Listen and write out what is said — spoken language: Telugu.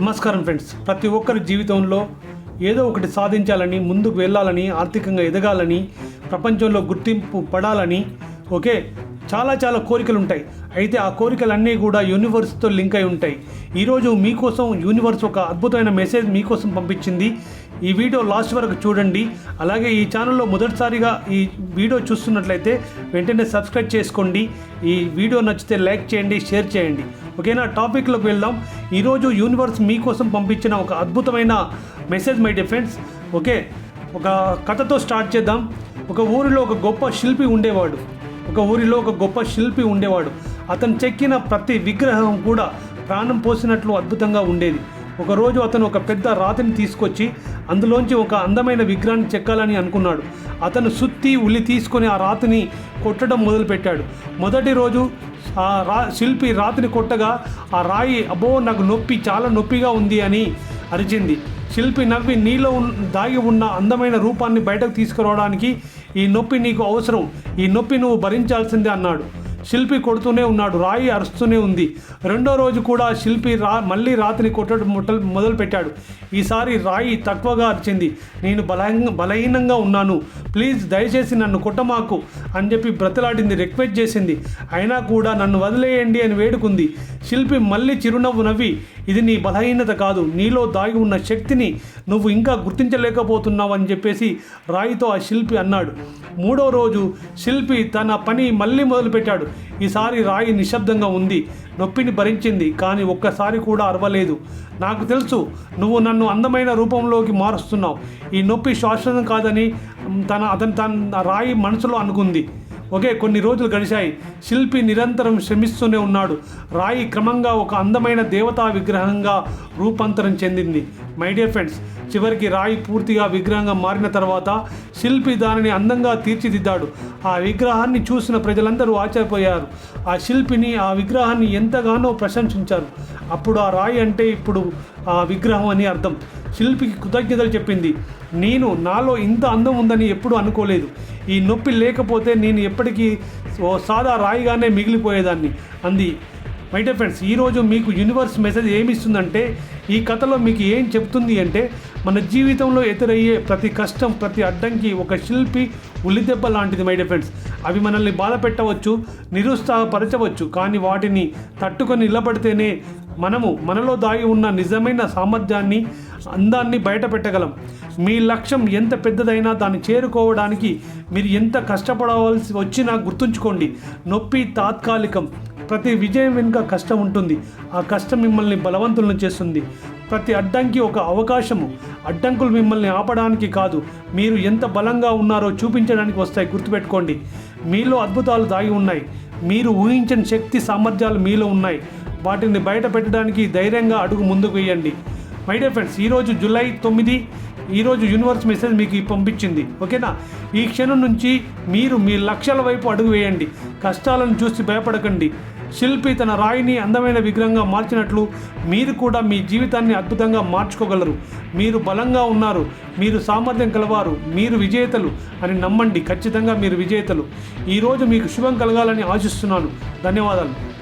నమస్కారం ఫ్రెండ్స్. ప్రతి ఒక్కరి జీవితంలో ఏదో ఒకటి సాధించాలని ముందుకు వెళ్ళాలని ఆర్థికంగా ఎదగాలని ప్రపంచంలో గుర్తింపు పడాలని ఓకే? చాలా చాలా కోరికలు ఉంటాయి. అయితే ఆ కోరికలన్నీ కూడా యూనివర్స్తో లింక్ అయి ఉంటాయి. ఈరోజు మీకోసం యూనివర్స్ ఒక అద్భుతమైన మెసేజ్ మీకోసం పంపించింది. ఈ వీడియో లాస్ట్ వరకు చూడండి. అలాగే ఈ ఛానల్లో మొదటిసారిగా ఈ వీడియో చూస్తున్నట్లయితే వెంటనే సబ్స్క్రైబ్ చేసుకోండి. ఈ వీడియో నచ్చితే లైక్ చేయండి షేర్ చేయండి. ఓకేనా? టాపిక్లోకి వెళ్దాం. ఈరోజు యూనివర్స్ మీకోసం పంపించిన ఒక అద్భుతమైన మెసేజ్ మై డిఫెండ్స్ ఓకే? ఒక కథతో స్టార్ట్ చేద్దాం. ఒక ఊరిలో ఒక గొప్ప శిల్పి ఉండేవాడు. ఒక ఊరిలో ఒక గొప్ప శిల్పి ఉండేవాడు. అతను చెక్కిన ప్రతి విగ్రహం కూడా ప్రాణం పోసినట్లు అద్భుతంగా ఉండేది. ఒకరోజు అతను ఒక పెద్ద రాతిని తీసుకొచ్చి అందులోంచి ఒక అందమైన విగ్రహాన్ని చెక్కాలని అనుకున్నాడు. అతను సుత్తి ఉల్లి తీసుకొని ఆ రాతిని కొట్టడం మొదలుపెట్టాడు. మొదటి రోజు ఆ రా శిల్పి రాతిని కొట్టగా ఆ రాయి అబ్బో నాకు నొప్పి చాలా నొప్పిగా ఉంది అని అరిచింది. శిల్పి నవ్వి నీలో దాగి ఉన్న అందమైన రూపాన్ని బయటకు తీసుకురావడానికి ఈ నొప్పి నీకు అవసరం. ఈ నొప్పి నువ్వు భరించాల్సిందే అన్నాడు. శిల్పి కొడుతూనే ఉన్నాడు. రాయి అరుస్తూనే ఉంది. రెండో రోజు కూడా శిల్పి రా మళ్ళీ రాతిని కొట్టడం మొట్టలు మొదలుపెట్టాడు. ఈసారి రాయి తక్కువగా అరిచింది. నేను బలహీన బలహీనంగా ఉన్నాను. ప్లీజ్ దయచేసి నన్ను కొట్టమాకు అని చెప్పి బ్రతలాడింది రిక్వెస్ట్ చేసింది. అయినా కూడా నన్ను వదిలేయండి అని వేడుకుంది. శిల్పి మళ్ళీ చిరునవ్వు నవ్వి ఇది నీ బలహీనత కాదు. నీలో దాగి ఉన్న శక్తిని నువ్వు ఇంకా గుర్తించలేకపోతున్నావు అని చెప్పేసి రాయితో ఆ శిల్పి అన్నాడు. మూడో రోజు శిల్పి తన పని మళ్ళీ మొదలుపెట్టాడు. ఈసారి రాయి నిశ్శబ్దంగా ఉంది. నొప్పిని భరించింది కానీ ఒక్కసారి కూడా అరవలేదు. నాకు తెలుసు నువ్వు నన్ను అందమైన రూపంలోకి మారుస్తున్నావు. ఈ నొప్పి శాశ్వతం కాదని తన అతను తన రాయి మనసులో అనుకుంది. ఒకే కొన్ని రోజులు గడిచాయి. శిల్పి నిరంతరం శ్రమిస్తూనే ఉన్నాడు. రాయి క్రమంగా ఒక అందమైన దేవతా విగ్రహంగా రూపాంతరం చెందింది. మై డియర్ ఫ్రెండ్స్ చివరికి రాయి పూర్తిగా విగ్రహంగా మారిన తర్వాత శిల్పి దానిని అందంగా తీర్చిదిద్దాడు. ఆ విగ్రహాన్ని చూసిన ప్రజలందరూ ఆశ్చర్యపోయారు. ఆ శిల్పిని ఆ విగ్రహాన్ని ఎంతగానో ప్రశంసించారు. అప్పుడు ఆ రాయి అంటే ఇప్పుడు ఆ విగ్రహం అని అర్థం. శిల్పికి కృతజ్ఞతలు చెప్పింది. నేను నాలో ఇంత అందం ఉందని ఎప్పుడూ అనుకోలేదు. ఈ నొప్పి లేకపోతే నేను ఎప్పటికీ ఓ సాదా రాయిగానే మిగిలిపోయేదాన్ని అంది. మై డియర్ ఫ్రెండ్స్ ఈరోజు మీకు యూనివర్స్ మెసేజ్ ఏమి ఇస్తుందంటే ఈ కథలో మీకు ఏం చెప్తుంది అంటే మన జీవితంలో ఎదురయ్యే ప్రతి కష్టం ప్రతి అడ్డంకి ఒక శిల్పి ఉల్లిదెబ్బ లాంటిది మై డియర్ ఫ్రెండ్స్ అవి మనల్ని బాధ పెట్టవచ్చు నిరుత్సాహపరచవచ్చు కానీ వాటిని తట్టుకొని నిలబడితేనే మనము మనలో దాగి ఉన్న నిజమైన సామర్థ్యాన్ని అందాన్ని బయట పెట్టగలం మీ లక్ష్యం ఎంత పెద్దదైనా దాన్ని చేరుకోవడానికి మీరు ఎంత కష్టపడవలసి వచ్చినా గుర్తుంచుకోండి. నొప్పి తాత్కాలికం. ప్రతి విజయం వెనుక కష్టం ఉంటుంది. ఆ కష్టం మిమ్మల్ని బలవంతులను చేస్తుంది. ప్రతి అడ్డంకి ఒక అవకాశము. అడ్డంకులు మిమ్మల్ని ఆపడానికి కాదు. మీరు ఎంత బలంగా ఉన్నారో చూపించడానికి వస్తాయి. గుర్తుపెట్టుకోండి. మీలో అద్భుతాలు దాగి ఉన్నాయి. మీరు ఊహించని శక్తి సామర్థ్యాలు మీలో ఉన్నాయి. వాటిని బయట పెట్టడానికి ధైర్యంగా అడుగు ముందుకు వేయండి. మై డియర్ ఫ్రెండ్స్ ఈరోజు జూలై తొమ్మిది ఈరోజు యూనివర్స్ మెసేజ్ మీకు పంపించింది. ఓకేనా? ఈ క్షణం నుంచి మీరు మీ లక్ష్యాల వైపు అడుగు వేయండి. కష్టాలను చూసి భయపడకండి. శిల్పి తన రాయిని అందమైన విగ్రహంగా మార్చినట్లు మీరు కూడా మీ జీవితాన్ని అద్భుతంగా మార్చుకోగలరు. మీరు బలంగా ఉన్నారు. మీరు సామర్థ్యం కలవారు. మీరు విజేతలు అని నమ్మండి. ఖచ్చితంగా మీరు విజేతలు. ఈరోజు మీకు శుభం కలగాలని ఆశిస్తున్నాను. ధన్యవాదాలు.